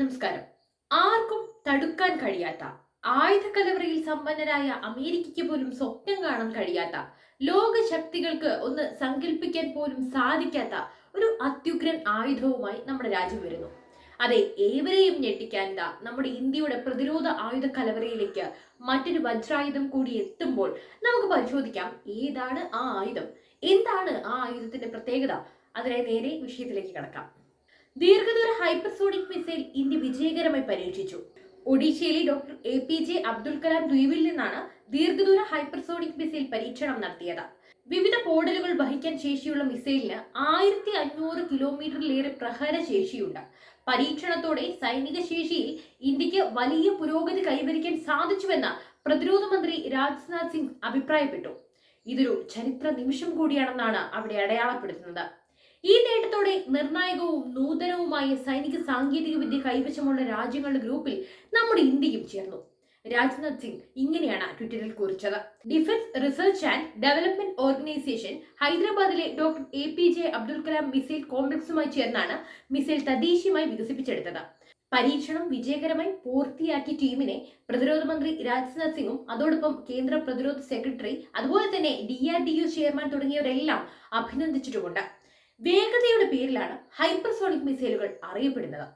നമസ്കാരം. ആർക്കും തടുക്കാൻ കഴിയാത്ത ആയുധ കലവറയിൽ സമ്പന്നരായ അമേരിക്കയ്ക്ക് പോലും സ്വപ്നം കാണാൻ കഴിയാത്ത ലോക ശക്തികൾക്ക് ഒന്ന് സങ്കല്പിക്കാൻ പോലും സാധിക്കാത്ത ഒരു അത്യുഗ്രൻ ആയുധവുമായി നമ്മുടെ രാജ്യം വരുന്നു. അതെ ഏവരെയും ഞെട്ടിക്കാൻ നമ്മുടെ ഇന്ത്യയുടെ പ്രതിരോധ ആയുധ കലവറയിലേക്ക് മറ്റൊരു വജ്രായുധം കൂടി എത്തുമ്പോൾ നമുക്ക് പരിശോധിക്കാം ഏതാണ് ആ ആയുധം. എന്താണ് ആ ആയുധത്തിന്റെ പ്രത്യേകത? അതിനായി നേരെ വിഷയത്തിലേക്ക് കടക്കാം. ദീർഘദൂര ഹൈപ്പർസോണിക് മിസൈൽ ഇന്ത്യ വിജയകരമായി പരീക്ഷിച്ചു. ഒഡീഷയിലെ doctor A P J Abdul Kalam ദ്വീപിൽ നിന്നാണ് ദീർഘദൂര ഹൈപ്പർസോണിക് മിസൈൽ പരീക്ഷണം നടത്തിയത്. വിവിധ മോഡലുകൾ വഹിക്കാൻ ശേഷിയുള്ള മിസൈലിന് ആയിരത്തി അഞ്ഞൂറ് കിലോമീറ്ററിലേറെ പ്രഹര ശേഷിയുണ്ട്. പരീക്ഷണത്തോടെ സൈനിക ശേഷിയിൽ ഇന്ത്യയ്ക്ക് വലിയ പുരോഗതി കൈവരിക്കാൻ സാധിച്ചുവെന്ന് പ്രതിരോധ മന്ത്രി രാജ്നാഥ് സിംഗ് അഭിപ്രായപ്പെട്ടു. ഇതൊരു ചരിത്ര നിമിഷം കൂടിയാണെന്നാണ് അവിടെ അടയാളപ്പെടുത്തുന്നത്. ഈ നേട്ടത്തോടെ നിർണായകവും നൂതനവുമായ സൈനിക സാങ്കേതിക വിദ്യ കൈവശമുള്ള രാജ്യങ്ങളുടെ ഗ്രൂപ്പിൽ നമ്മുടെ ഇന്ത്യയും ചേർന്നു. രാജ്നാഥ് സിംഗ് ഇങ്ങനെയാണ് ട്വിറ്ററിൽ കുറിച്ചത്. Defence research and development organisation ഹൈദരാബാദിലെ doctor A P J Abdul Kalam missile കോംപ്ലക്സുമായി ചേർന്നാണ് മിസൈൽ തദ്ദേശീയമായി വികസിപ്പിച്ചെടുത്തത്. പരീക്ഷണം വിജയകരമായി പൂർത്തിയാക്കിയ ടീമിനെ പ്രതിരോധ മന്ത്രി രാജ്നാഥ് സിംഗും അതോടൊപ്പം കേന്ദ്ര പ്രതിരോധ സെക്രട്ടറി അതുപോലെ തന്നെ D R D U chairman തുടങ്ങിയവരെല്ലാം അഭിനന്ദിച്ചിട്ടുമുണ്ട്. വേഗതയുടെ പേരിലാണ് ഹൈപ്പർസോണിക് മിസൈലുകൾ അറിയപ്പെടുന്നത്.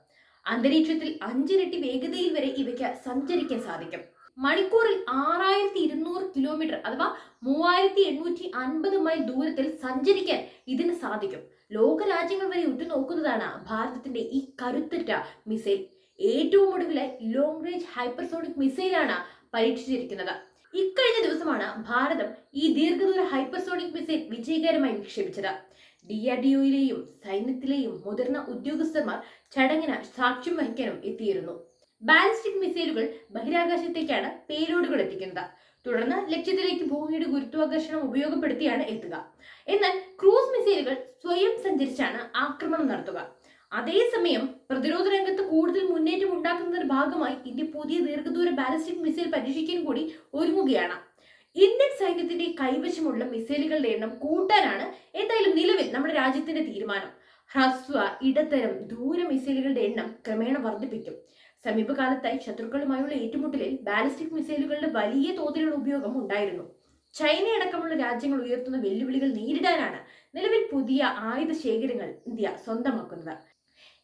അന്തരീക്ഷത്തിൽ അഞ്ചിരട്ടി വേഗതയിൽ വരെ ഇവയ്ക്ക് സഞ്ചരിക്കാൻ സാധിക്കും. മണിക്കൂറിൽ ആറായിരത്തി ഇരുന്നൂറ് കിലോമീറ്റർ അഥവാ മൂവായിരത്തി എണ്ണൂറ്റി അൻപത് മൈൽ ദൂരത്തിൽ സഞ്ചരിക്കാൻ ഇതിന് സാധിക്കും. ലോക രാജ്യങ്ങൾ വരെ ഉറ്റുനോക്കുന്നതാണ് ഭാരതത്തിന്റെ ഈ കരുത്തറ്റ മിസൈൽ. ഏറ്റവും ഒടുവിലെ ലോങ് റേഞ്ച് ഹൈപ്പർസോണിക് മിസൈലാണ് പരീക്ഷിച്ചിരിക്കുന്നത്. ഇക്കഴിഞ്ഞ ദിവസമാണ് ഭാരതം ഈ ദീർഘദൂര ഹൈപ്പർസോണിക് മിസൈൽ വിജയകരമായി വിക്ഷേപിച്ചത്. ഡി ആർ ഡി ഒയിലെയും സൈന്യത്തിലെയും മുതിർന്ന ഉദ്യോഗസ്ഥന്മാർ ചടങ്ങിന് സാക്ഷ്യം വഹിക്കാനും എത്തിയിരുന്നു. ബാലിസ്റ്റിക് മിസൈലുകൾ ബഹിരാകാശത്തേക്കാണ് പേലോഡുകൾ എത്തിക്കുന്നത്. തുടർന്ന് ലക്ഷ്യത്തിലേക്ക് ഭൂമിയുടെ ഗുരുത്വാകർഷണം ഉപയോഗപ്പെടുത്തിയാണ് എത്തുക. എന്നാൽ ക്രൂസ് മിസൈലുകൾ സ്വയം സഞ്ചരിച്ചാണ് ആക്രമണം നടത്തുക. അതേസമയം പ്രതിരോധ രംഗത്ത് കൂടുതൽ മുന്നേറ്റം ഉണ്ടാക്കുന്നതിന്റെ ഭാഗമായി ഇന്ത്യ പുതിയ ദീർഘദൂര ബാലിസ്റ്റിക് മിസൈൽ പരീക്ഷിക്കാൻ കൂടി ഒരുങ്ങുകയാണ്. ഇന്ത്യൻ സൈന്യത്തിന്റെ കൈവശമുള്ള മിസൈലുകളുടെ എണ്ണം കൂട്ടാനാണ് എന്തായാലും നിലവിൽ നമ്മുടെ രാജ്യത്തിന്റെ തീരുമാനം. ഹ്രസ്വ ഇടത്തരം ദൂര മിസൈലുകളുടെ എണ്ണം ക്രമേണ വർദ്ധിപ്പിക്കും. സമീപകാലത്തായി ശത്രുക്കളുമായുള്ള ഏറ്റുമുട്ടലിൽ ബാലിസ്റ്റിക് മിസൈലുകളുടെ വലിയ തോതിലുള്ള ഉപയോഗം ഉണ്ടായിരുന്നു. ചൈനയടക്കമുള്ള രാജ്യങ്ങൾ ഉയർത്തുന്ന വെല്ലുവിളികൾ നേരിടാനാണ് നിലവിൽ പുതിയ ആയുധ ശേഖരങ്ങൾ ഇന്ത്യ സ്വന്തമാക്കുന്നത്.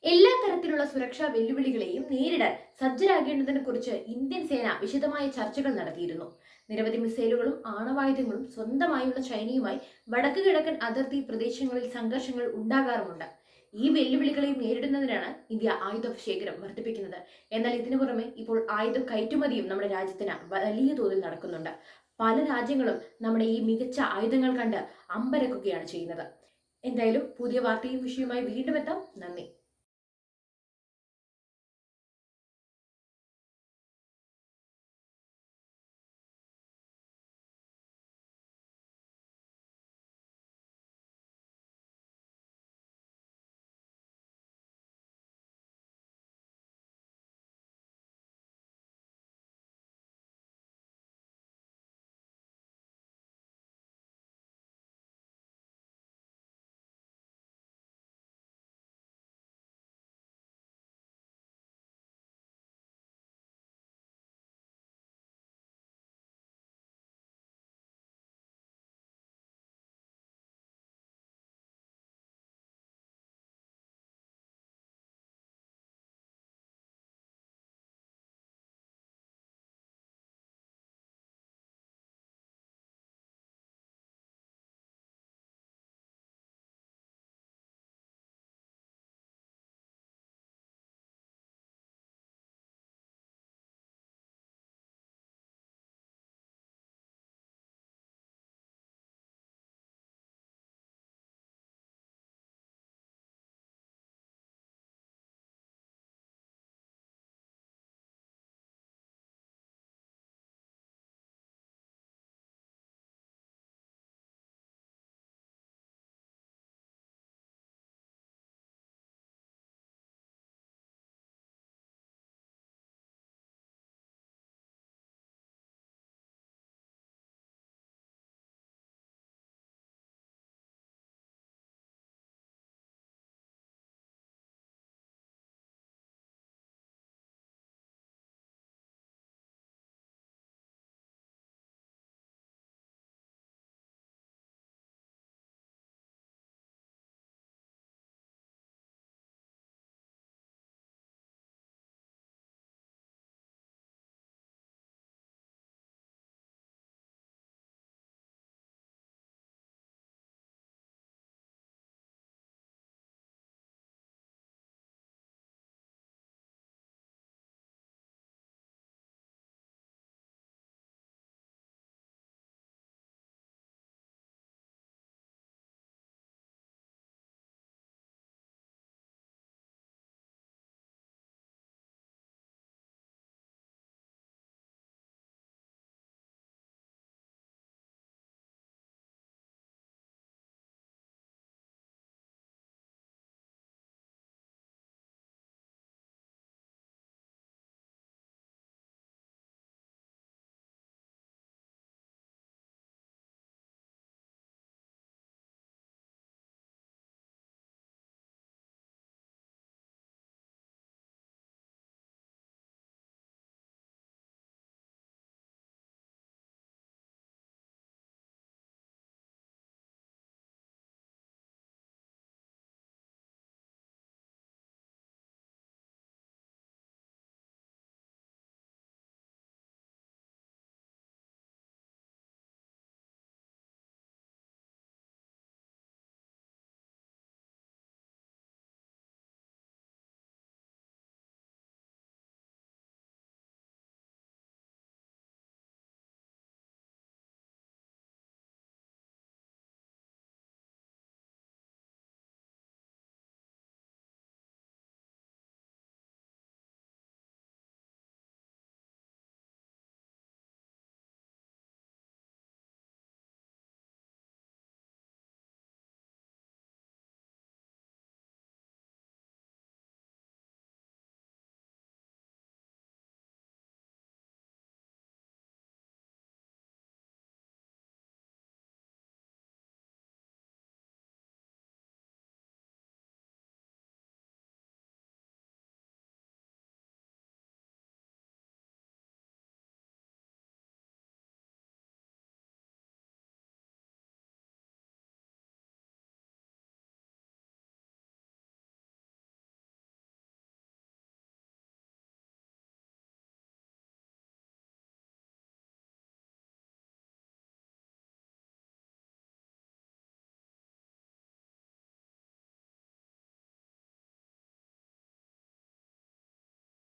എല്ലാ തരത്തിലുള്ള സുരക്ഷാ വെല്ലുവിളികളെയും നേരിടാൻ സജ്ജരാകേണ്ടതിനെ കുറിച്ച് ഇന്ത്യൻ സേന വിശദമായ ചർച്ചകൾ നടത്തിയിരുന്നു. നിരവധി മിസൈലുകളും ആണവായുധങ്ങളും സ്വന്തമായുള്ള ചൈനയുമായി വടക്ക് കിഴക്കൻ അതിർത്തി പ്രദേശങ്ങളിൽ സംഘർഷങ്ങൾ ഉണ്ടാകാറുമുണ്ട്. ഈ വെല്ലുവിളികളെയും നേരിടുന്നതിനാണ് ഇന്ത്യ ആയുധ ശേഖരം വർദ്ധിപ്പിക്കുന്നത്. എന്നാൽ ഇതിനു പുറമെ ഇപ്പോൾ ആയുധ കയറ്റുമതിയും നമ്മുടെ രാജ്യത്തിന് വലിയ തോതിൽ നടക്കുന്നുണ്ട്. പല രാജ്യങ്ങളും നമ്മുടെ ഈ മികച്ച ആയുധങ്ങൾ കണ്ട് അമ്പരക്കുകയാണ് ചെയ്യുന്നത്. എന്തായാലും പുതിയ വാർത്തയും വിഷയവുമായി വീണ്ടും എത്താം. നന്ദി.